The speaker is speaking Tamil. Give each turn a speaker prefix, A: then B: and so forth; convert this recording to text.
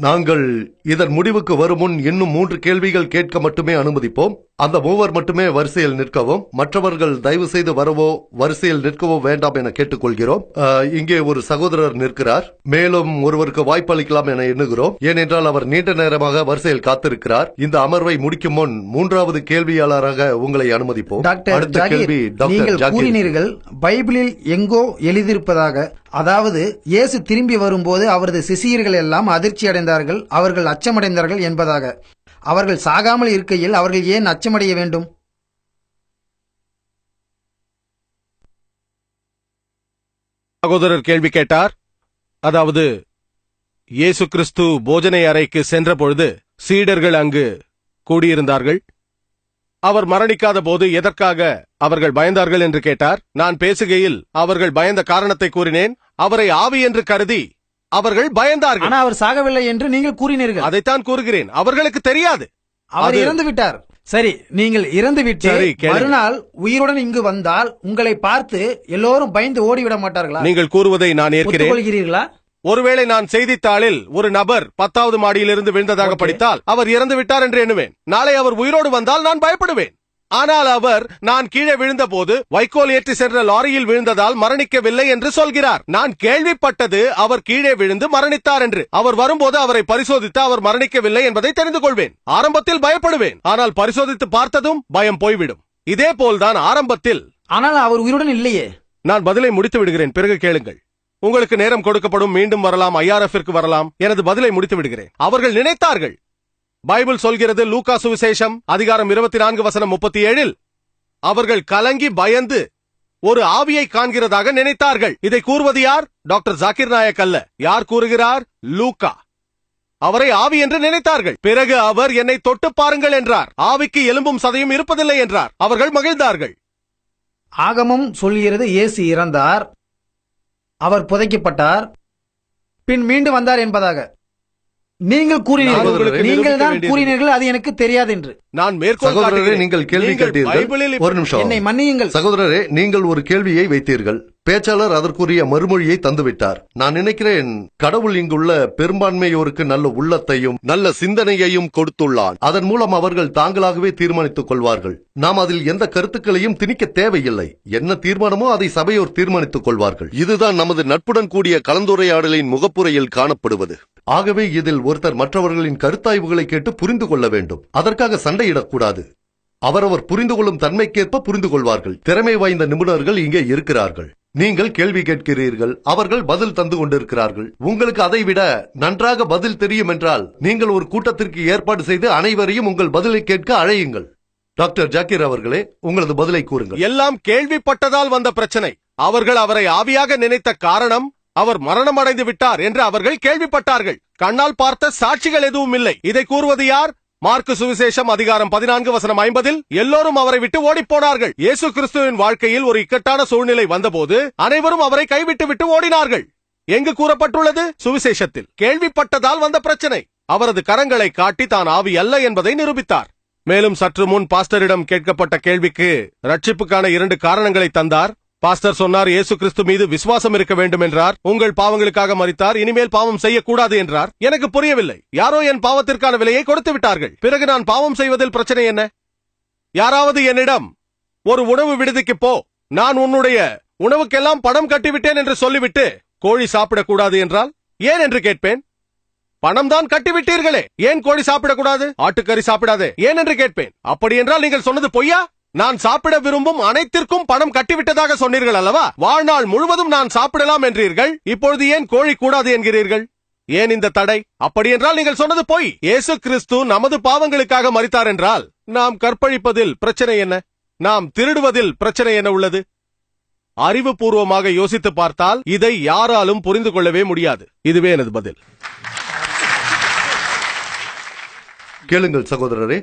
A: நாங்கள் இதன் முடிவுக்கு வரும் முன் இன்னும் மூன்று கேள்விகள் கேட்க மட்டுமே அனுமதிப்போம். அந்த மூவர் மட்டுமே வரிசையில் நிற்கவும் மற்றவர்கள் தயவு செய்து வரவோ வரிசையில் நிற்கவோ வேண்டாம் என கேட்டுக்கொள்கிறோம். இங்கே ஒரு சகோதரர் நிற்கிறார். மேலும் ஒருவருக்கு வாய்ப்பு அளிக்கலாம் என எண்ணுகிறோம். ஏனென்றால் அவர் நீண்ட நேரமாக வரிசையில் காத்திருக்கிறார். இந்த அமர்வை முடிக்கும் முன் மூன்றாவது கேள்வியாளராக உங்களை அனுமதிப்போம்.
B: டாக்டர்
A: அடுத்த கேள்வி டாக்டர்
B: கூறினீர்கள் பைபிளில் எங்கோ எழுதியிருப்பதாக. அதாவது இயேசு திரும்பி வரும்போது அவரது சிசியர்கள் எல்லாம் அதிர்ச்சி அடைந்தார்கள் அவர்கள் அச்சமடைந்தார்கள் என்பதாக. அவர்கள் சாகாமல் இருக்கையில் அவர்கள் ஏன் அச்சமடைய வேண்டும்?
C: சகோதரர் கேள்வி கேட்டார். அதாவது இயேசு கிறிஸ்து போஜனை அறைக்கு சென்ற பொழுது சீடர்கள் அங்கு கூடியிருந்தார்கள். அவர் மரணிக்காத போது எதற்காக அவர்கள் பயந்தார்கள் என்று கேட்டார். நான் பேசுகையில் அவர்கள் பயந்த காரணத்தை கூறினேன். அவரை ஆவி என்று கருதி அவர்கள் பயந்தார்கள்.
B: ஆனா அவர் சாகவில்லை என்று நீங்கள் கூறினீர்கள்.
C: அதைத்தான் கூறுகிறேன். அவர்களுக்கு தெரியாது.
B: அவர் இறந்து விட்டார். சரி நீங்கள் இறந்து விட்டு. மறுநாள் உயிருடன் இங்கு வந்தால் உங்களை பார்த்து எல்லோரும் பயந்து ஓடிவிட மாட்டார்களா?
C: நீங்கள் கூறுவதை நான் ஏற்கிறேன். ஒருவேளை நான் செய்தித்தாளில் ஒரு நபர் பத்தாவது மாடியிலிருந்து விழுந்ததாக. படித்தால் அவர் இறந்து விட்டார் என்று எண்ணுவேன். நாளை அவர் உயிரோடு வந்தால் நான் பயப்படுவேன். ஆனால் அவர் நான் கீழே விழுந்தபோது வைக்கோல் ஏற்றி சென்ற லாரியில் விழுந்ததால் மரணிக்கவில்லை என்று சொல்கிறார். நான் கேள்விப்பட்டது அவர் கீழே விழுந்து மரணித்தார் என்று. அவர் வரும்போது அவரை பரிசோதித்து அவர் மரணிக்கவில்லை என்பதை தெரிந்து கொள்வேன். ஆரம்பத்தில் பயப்படுவேன். ஆனால் பரிசோதித்து பார்த்ததும் பயம் போய்விடும். இதே போல்தான் ஆரம்பத்தில்.
B: ஆனால் அவர் உயிருடன் இல்லையே.
C: நான் பதிலை முடித்து விடுகிறேன். பிறகு கேளுங்கள். உங்களுக்கு நேரம் கொடுக்கப்படும். மீண்டும் வரலாம். ஐஆர்எஃப் வரலாம். எனது பதிலை முடித்து விடுகிறேன். அவர்கள் நினைத்தார்கள். பைபிள் சொல்கிறது லூக்கா சுவிசேஷம் அதிகாரம் இருபத்தி நான்கு வசனம் முப்பத்தி ஏழில் அவர்கள் கலங்கி பயந்து ஒரு ஆவியை காண்கிறதாக நினைத்தார்கள். இதை கூறுவது யார்? டாக்டர் ஜாக்கிர் நாயக் அல்ல. யார் கூறுகிறார்? லூக்கா. அவரை ஆவி என்று நினைத்தார்கள். பிறகு அவர் என்னை தொட்டு பாருங்கள் என்றார். ஆவிக்கு எலும்பும் சதையும் இருப்பதில்லை என்றார். அவர்கள் மகிழ்ந்தார்கள்.
B: ஆகமம் சொல்கிறது இயேசு இறந்தார். அவர் புதைக்கப்பட்டார். பின் மீண்டும் வந்தார் என்பதாக. நீங்கள் கூறினீர்கள். நீங்கள் தான். கூறினீர்கள் அது எனக்கு தெரியாது என்று.
C: நான் மேற்கோள்
A: சகோதரரே
C: காட்டுகிறேன்.
A: நீங்கள் கேள்வி கேட்டீர்கள். ஒரு நிமிஷம்.
B: என்னை மன்னியுங்கள்.
A: சகோதரரே நீங்கள் ஒரு கேள்வியை வைத்தீர்கள். பேச்சாளர் அதற்குரிய மறுமொழியை தந்துவிட்டார். நான் நினைக்கிறேன் கடவுள் இங்குள்ள பெரும்பான்மையோருக்கு நல்ல உள்ளத்தையும் நல்ல சிந்தனையையும் கொடுத்துள்ளான். அதன் மூலம் அவர்கள் தாங்களாகவே தீர்மானித்துக் கொள்வார்கள். நாம் அதில் எந்த கருத்துக்களையும் திணிக்க தேவையில்லை. என்ன தீர்மானமோ அதை சபையோர் தீர்மானித்துக் கொள்வார்கள். இதுதான் நமது நட்புடன் கூடிய கலந்துரையாடலின் முகப்புரையில் காணப்படுவது. ஆகவே இதில் ஒருத்தர் மற்றவர்களின் கருத்தாய்வுகளை கேட்டு புரிந்து கொள்ள வேண்டும். அதற்காக சண்டையிடக்கூடாது அவரவர் புரிந்து கொள்ளும் தன்மைக்கேற்ப புரிந்து கொள்வார்கள். திறமை வாய்ந்த நிபுணர்கள் இங்கே இருக்கிறார்கள். நீங்கள் கேள்வி கேட்கிறீர்கள் அவர்கள் பதில் தந்து கொண்டிருக்கிறார்கள். உங்களுக்கு அதைவிட நன்றாக பதில் தெரியும் என்றால் நீங்கள் ஒரு கூட்டத்திற்கு ஏற்பாடு செய்து அனைவரையும் உங்கள் பதிலை கேட்க அழையுங்கள். டாக்டர் ஜாக்கிர் அவர்களே உங்களது பதிலை கூறுங்கள்.
C: எல்லாம் கேள்விப்பட்டதால் வந்த பிரச்சனை. அவர்கள் அவரை ஆவியாக நினைத்த காரணம் அவர் மரணமடைந்து விட்டார் என்று அவர்கள் கேள்விப்பட்டார்கள். கண்ணால் பார்த்த சாட்சிகள் எதுவும் இல்லை. இதை கூறுவது யார்? மார்க்கு சுவிசேஷம் அதிகாரம் பதினான்கு வசனம் ஐம்பதில் எல்லோரும் அவரை விட்டு ஓடிப்போனார்கள். இயேசு கிறிஸ்துவின் வாழ்க்கையில் ஒரு இக்கட்டான சூழ்நிலை வந்தபோது அனைவரும் அவரை கைவிட்டு விட்டு ஓடினார்கள். எங்கு கூறப்பட்டுள்ளது? சுவிசேஷத்தில். கேள்விப்பட்டதால் வந்த பிரச்சனை. அவரது கரங்களை காட்டி தான் ஆவி அல்ல என்பதை நிரூபித்தார். மேலும் சற்று முன் பாஸ்டரிடம் கேட்கப்பட்ட கேள்விக்கு ரட்சிப்புக்கான இரண்டு காரணங்களை தந்தார். பாஸ்டர் சொன்னார் இயேசு கிறிஸ்து மீது விசுவாசம் இருக்க வேண்டும் என்றார். உங்கள் பாவங்களுக்காக மறித்தார் இனிமேல் பாவம் செய்யக்கூடாது என்றார். எனக்கு புரியவில்லை. யாரோ என் பாவத்திற்கான விலையை கொடுத்து விட்டார்கள். பிறகு நான் பாவம் செய்வதில் பிரச்சனை என்ன? யாராவது என்னிடம் ஒரு உணவு விடுதிக்கு போ. நான் உன்னுடைய உணவுக்கெல்லாம் பணம் கட்டிவிட்டேன் என்று சொல்லிவிட்டு கோழி சாப்பிடக்கூடாது என்றால் ஏன் என்று கேட்பேன்? பணம் தான் கட்டிவிட்டீர்களே. ஏன் கோழி சாப்பிடக்கூடாது? ஆட்டுக்கறி சாப்பிடாதே. ஏன் என்று கேட்பேன். அப்படி என்றால் நீங்கள் சொன்னது பொய்யா? நான் சாப்பிட விரும்பும் அனைத்திற்கும் பணம் கட்டிவிட்டதாக சொன்னீர்கள் அல்லவா? வாழ்நாள் முழுவதும் நான் சாப்பிடலாம் என்றீர்கள். இப்பொழுது ஏன் கோழி கூடாது என்கிறீர்கள்? ஏன் இந்த தடை? அப்படி என்றால் நீங்கள் சொன்னது போய். இயேசு கிறிஸ்து நமது பாவங்களுக்காக மறித்தார் என்றால் நாம் கற்பழிப்பதில் பிரச்சனை என்ன? நாம் திருடுவதில் பிரச்சனை என்ன உள்ளது? அறிவுபூர்வமாக யோசித்து பார்த்தால் இதை யாராலும் புரிந்து கொள்ளவே முடியாது. இதுவே எனது பதில்.
A: கேளுங்கள் சகோதரரே